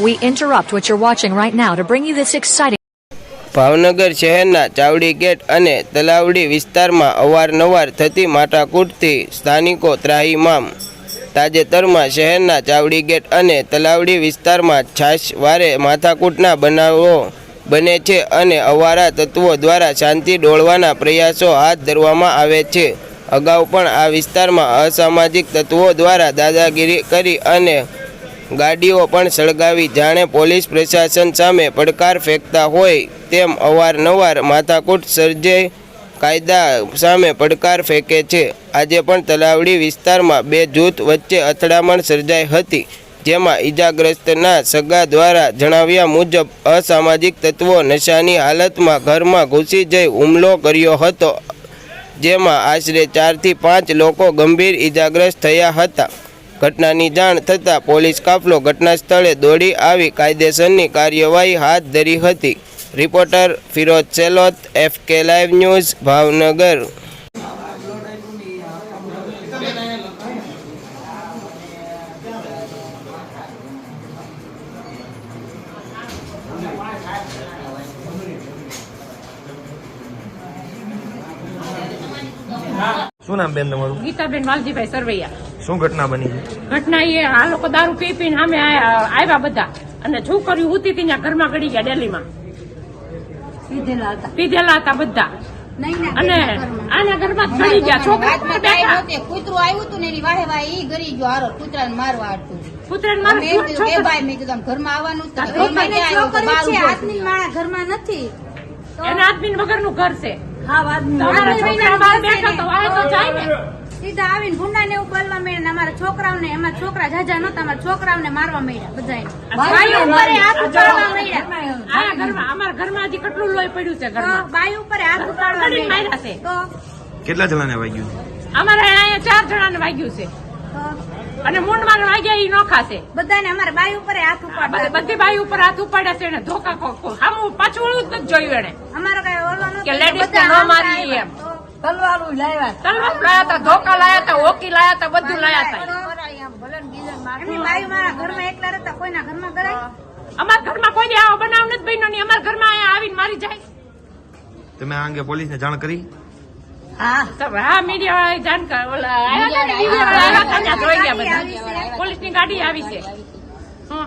We interrupt what you're watching right now to bring you this exciting Bhavnagar શહેરના Chawdi gate અને તલાવડી વિસ્તારમાં અવારનવાર થતી માટાકૂટથી સ્થાનિકો ત્રાહીમામ તાજેતરમાં શહેરના ચાવડી ગેટ અને તલાવડી વિસ્તારમાં છાશવારે માથાકૂટના બનાવો બને છે અને અવારા તત્વો દ્વારા શાંતિ ડોળવાના પ્રયાસો હાથ ધરવામાં આવે છે. અગાઉ પણ આ વિસ્તારમાં અસામાજિક તત્વો દ્વારા દાદાગીરી કરી અને ગાડીઓ પણ સળગાવી જાણે પોલીસ પ્રશાસન સામે પડકાર ફેંકતા હોય તેમ અવારનવાર માથાકૂટ સર્જે કાયદા સામે પડકાર ફેંકે છે. આજે પણ તલાવડી વિસ્તારમાં બે જૂથ વચ્ચે અથડામણ સર્જાઈ હતી, જેમાં ઈજાગ્રસ્તના સગા દ્વારા જણાવ્યા મુજબ અસામાજિક તત્વો નશાની હાલતમાં ઘરમાં ઘૂસી જઈ હુમલો કર્યો હતો, જેમાં આશરે ચારથી પાંચ લોકો ગંભીર ઈજાગ્રસ્ત થયા હતા. ઘટનાની જાણ થતાં પોલીસ કાફલો ઘટના સ્થળે દોડી આવી કાયદેસરની કાર્યવાહી હાથ ધરી હતી. Reporter Firoz Selot FK live news Bhavnagar. શું નામ બેન તમારું? ગીતાબેન વાલજીભાઈ સરવૈયા. શું ઘટના બની છે? ઘટના એ આ લોકો દારૂ પી પીને સામે આવ્યા બધા. અને છોકરીઓ ઉતી હતી ત્યાં ઘરમાં ગળી ગયા ડેલીમાં. પીધેલા હતા. બધા. અને આના ઘરમાં ગળી ગયા. છોકરા હોતે. કૂતરું આવ્યું હતું ને એની વાહે વાહે ઈ ગરી ગયો હારો. કૂતરાને મારવા હાટુ. કૂતરાને મેં મારે એમ ભાઈ, મેં કીધું, ઘરમાં આવવાનું ઘરમાં નથી. એને આદમી વગરનું ઘર છે. હા આદમી તમારા છોકરા બહાર બેઠા તો વાહે તો જાય ને. સીધા આવીને ગુંડા ને એવું બોલવા માંડ્યા અમારા છોકરાઓને એમાં છોકરા જાજા નતા અમારા છોકરાઓને મારવા માંડ્યા બધા બાઈ ઉપર હાથ ઉપાડવા માંડ્યા. આયા ઘરમાં અમારા ઘરમાં હજી કેટલું લોહી પડ્યું છે બાઈ ઉપર હાથ ઉપાડવા માર્યા છે. કેટલા જણાને વાગ્યું? અમારે અહીંયા ચાર જણાને વાગ્યું છે. અને મૂંઢમાં વાગ્યા ઈ નોખા ખાશે બધાને અમારા બાઈ ઉપર હાથ ઉપાડે બધી બાઈ ઉપર હાથ ઉપાડે છે એને ધોકા ખો સામું પાછું વળું જ જોયું એને અમારો કઈ ઓલો કે લેડીઝ ને ન. એમ. તલવાર લાયા ધોકા લાયા લાયા બધું લાયા એમની બાઈ મારા ઘરમાં એકલા રહેતા કોઈના ઘરમાં કરાય? અમારા ઘરમાં કોઈ આવો બનાવ નથી બન્યો નહીં અમારા ઘરમાં અહીંયા આવીને મારી જાય. તમે આ અંગે પોલીસને જાણ કરી? હા. મીડિયા વાળા ઓલા ને ગયા બધા. પોલીસની ગાડી આવી છે. હં.